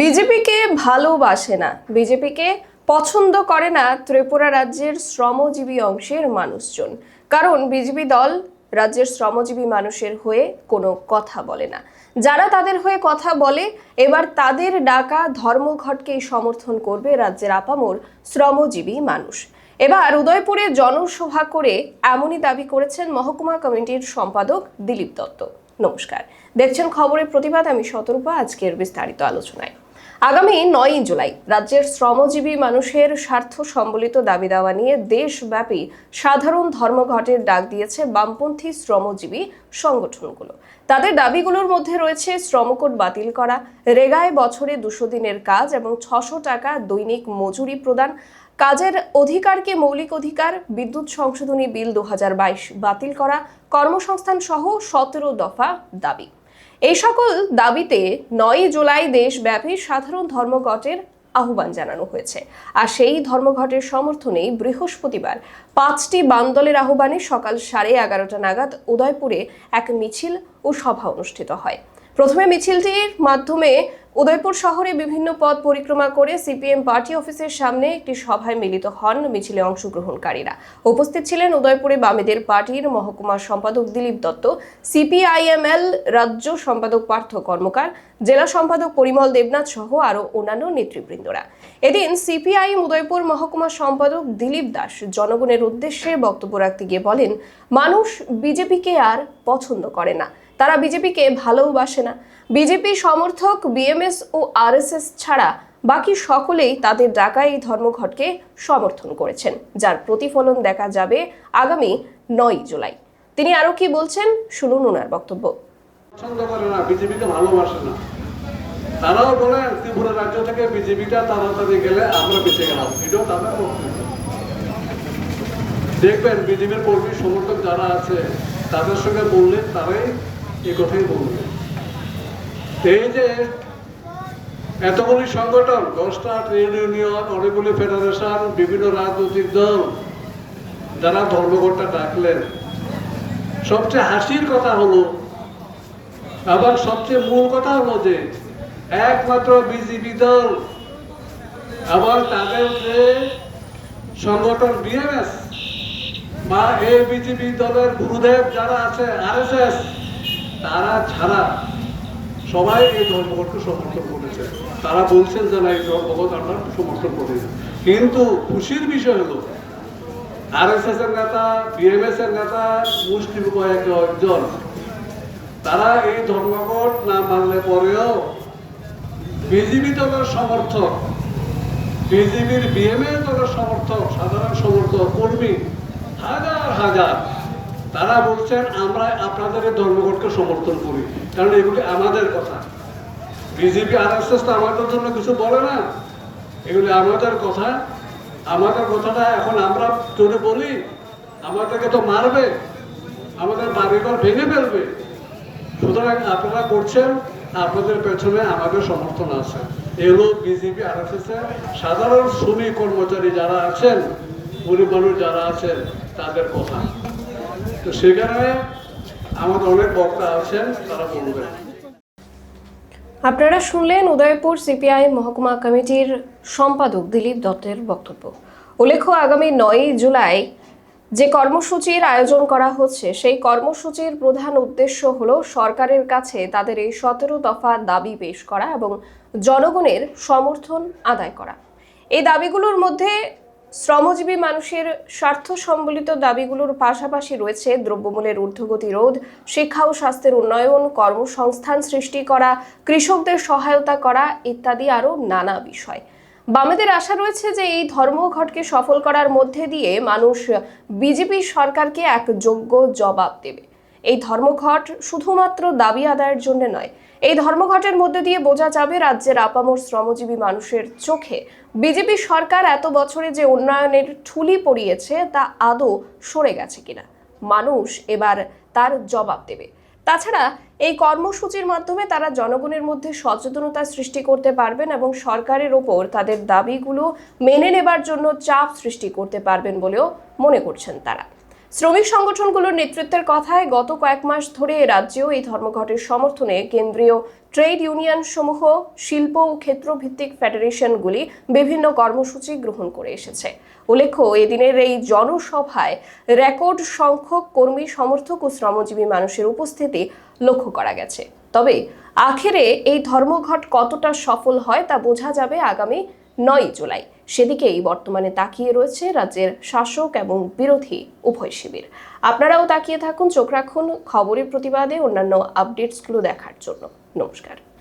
বিজেপিকে ভালোবাসে না, বিজেপিকে পছন্দ করে না ত্রিপুরা রাজ্যের শ্রমজীবী অংশের মানুষজন। কারণ বিজেপি দল রাজ্যের শ্রমজীবী মানুষের হয়ে কোনো কথা বলে না। যারা তাদের হয়ে কথা বলে, এবার তাদের ডাকা ধর্মঘটকেই সমর্থন করবে রাজ্যের আপামোর শ্রমজীবী মানুষ। এবার উদয়পুরে জনসভা করে এমনই দাবি করেছেন মহকুমা কমিটির সম্পাদক দিলীপ দত্ত। নমস্কার। দেখছেন খবরের প্রতিবাদ, আমি শতরূপা, আজকের বিস্তারিত আলোচনায়। আগামী নয়ই জুলাই রাজ্যের শ্রমজীবী মানুষের স্বার্থ সম্বলিত দাবি দাওয়া নিয়ে দেশব্যাপী সাধারণ ধর্মঘটের ডাক দিয়েছে বামপন্থী শ্রমজীবী সংগঠনগুলো। তাদের দাবিগুলোর মধ্যে রয়েছে শ্রমকোট বাতিল করা, রেগায় বছরে দুশো দিনের কাজ এবং ছশো টাকা দৈনিক মজুরি প্রদান, কাজের অধিকারকে মৌলিক অধিকার, বিদ্যুৎ সংশোধনী বিল দু হাজার বাইশ বাতিল করা, কর্মসংস্থান সহ সতেরো দফা দাবি। এই সকল দাবিতে নয় জুলাই দেশব্যাপী সাধারণ ধর্মঘটের আহ্বান জানানো হয়েছে। আর সেই ধর্মঘটের সমর্থনেই বৃহস্পতিবার পাঁচটি বান্দলের আহ্বানে সকাল সাড়ে এগারোটা নাগাদ উদয়পুরে এক মিছিল ও সভা অনুষ্ঠিত হয়। প্রথমে মিছিলটির মাধ্যমে উদয়পুর শহরে বিভিন্ন পথ পরিক্রমা করে সিপিএম পার্টি অফিসের সামনে একটি সভায় মিলিত হন মিছিলে অংশগ্রহণকারীরা। উপস্থিত ছিলেন উদয়পুরে বামেদের পার্টির মহকুমা সম্পাদক দিলীপ দত্ত, সিপিআইএমএল রাজ্য সম্পাদক পার্থ কর্মকার, জেলা সম্পাদক পরিমল দেবনাথ সহ আরও অন্যান্য নেতৃবৃন্দরা। এদিন সিপিআইএম উদয়পুর মহকুমা সম্পাদক দিলীপ দাস জনগণের উদ্দেশ্যে বক্তব্য রাখতে গিয়ে বলেন, মানুষ বিজেপিকে আর পছন্দ করে না। তারা বিজেপিকে ভালোবাসে না। বিজেপি সমর্থক, বিএমএস ও আরএসএস ছাড়া বাকি সকলেই তাদের ডাকা এই ধর্মঘটকে সমর্থন করেছেন, যার প্রতিফলন দেখা যাবে আগামী নয় জুলাই। তিনি আরও কি বলছেন শুনুন ওনার বক্তব্য। তারাও বলেন, ত্রিপুরা রাজ্য থেকে বিজেপিটা তাড়াতাড়ি গেলে আমরা বেঁচে গেলাম। এটাও তাদের দেখবেন, বিজেপির কর্মী সমর্থক যারা আছে, তাদের সঙ্গে বললে তারাই কথাই বলবে। এই যে এতগুলি সংগঠন, দশটা ট্রেড ইউনিয়ন, অনেকগুলি ফেডারেশন, বিভিন্ন রাজনৈতিক দল, যারা ধর্মঘটটা ডাকলেন। সবচেয়ে হাসির কথা হলো আবার সবচেয়ে মূল কথা হলো যে একমাত্র বিজেপি দল আবার তাদের যে সংগঠন বিএমএস বা এই বিজেপি দলের গুরুদেব যারা আছে আরএসএস তারা ছাড়া সবাই এই ধর্মঘটকে সমর্থন করেছে। তারা বলছেন যে না, এই ধর্মঘট আমরা সমর্থন করি কিন্তু খুশির বিষয় হলো আরএসএস এর নেতা বিএমএস এর নেতা, মুসলিম কয়েকজন তারা এই ধর্মঘট না মানলে পরেও বিজেপি দলের সমর্থক বিজেপির বিএমএ দলের সমর্থক, সাধারণ সমর্থক, কর্মী হাজার হাজার তারা বলছেন, আমরা আপনাদের ধর্মঘটকে সমর্থন করি। কারণ এগুলি আমাদের কথা। বিজেপি আর তো আমাদের জন্য কিছু বলে না। এগুলি আমাদের কথা। আমাদের কথাটা এখন আমরা যদি বলি, আমাদেরকে তো মারবে। আমাদের বাড়িঘর ভেঙে ফেলবে। সুতরাং আপনারা করছেন, আপনাদের পেছনে আমাদের সমর্থন আছে। এগুলো বিজেপি আর সাধারণ শ্রমিক কর্মচারী যারা আছেন, গরিব মানুষ যারা আছেন, তাদের কথা। তো সেখানে আমাদের অনেক বক্তা আছেন, তারা বলবেন। আপনারা শুনলেন উদয়পুর সিপিআই মহকুমা কমিটির সম্পাদক দিলীপ দত্তের বক্তব্য। উল্লেখ্য, আগামী নয়ই জুলাই যে কর্মসূচির আয়োজন করা হচ্ছে, সেই কর্মসূচির প্রধান উদ্দেশ্য হল সরকারের কাছে তাদের এই সতেরো দফা দাবি পেশ করা এবং জনগণের সমর্থন আদায় করা। এই দাবিগুলোর মধ্যে শ্রমজীবী মানুষের স্বার্থ সম্বলিত দাবিগুলোর পাশাপাশি রয়েছে দ্রব্যমূল্যের ঊর্ধ্বগতি রোধ, শিক্ষা ও স্বাস্থ্যের উন্নয়ন, কর্মসংস্থান সৃষ্টি করা, কৃষকদের সহায়তা করা ইত্যাদি আরও নানা বিষয়। বামেদের আশা রয়েছে যে এই ধর্মঘটকে সফল করার মধ্যে দিয়ে মানুষ বিজেপি সরকারকে এক যোগ্য জবাব দেবে। এই ধর্মঘট শুধুমাত্র দাবি আদায়ের জন্য নয়, এই ধর্মঘটের মধ্যে দিয়ে বোঝা যাবে রাজ্যের আপামর শ্রমজীবী মানুষের চোখে। বিজেপি সরকার এত বছরে যে উন্নয়নের ঠুলি পড়িয়েছে তা আদৌ সরে গেছে কিনা? মানুষ এবার তার জবাব দেবে। তাছাড়া এই কর্মসূচির মাধ্যমে তারা জনগণের মধ্যে সচেতনতা সৃষ্টি করতে পারবেন এবং সরকারের ওপর তাদের দাবিগুলো মেনে নেবার জন্য চাপ সৃষ্টি করতে পারবেন বলেও মনে করছেন তারা। শ্রমিক সংগঠনগুলোর নেতৃত্বের কথায় গত কয়েক মাস ধরে রাজ্যেও এই ধর্মঘটের সমর্থনে কেন্দ্রীয় ট্রেড ইউনিয়ন সমূহ শিল্প ও ক্ষেত্রভিত্তিক ফেডারেশনগুলি বিভিন্ন কর্মসূচি গ্রহণ করে এসেছে। উল্লেখ্য, এদিনের এই জনসভায় রেকর্ড সংখ্যক কর্মী, সমর্থক ও শ্রমজীবী মানুষের উপস্থিতি লক্ষ্য করা গেছে। তবে আখেরে এই ধর্মঘট কতটা সফল হয় তা বোঝা যাবে আগামী নয় জুলাই। সেদিকেই বর্তমানে তাকিয়ে রয়েছে রাজ্যের শাসক এবং বিরোধী উভয় শিবির। আপনারাও তাকিয়ে থাকুন, চোখ রাখুন, খবরের প্রতিবাদে অন্যান্য আপডেটসগুলো দেখার জন্য। নমস্কার।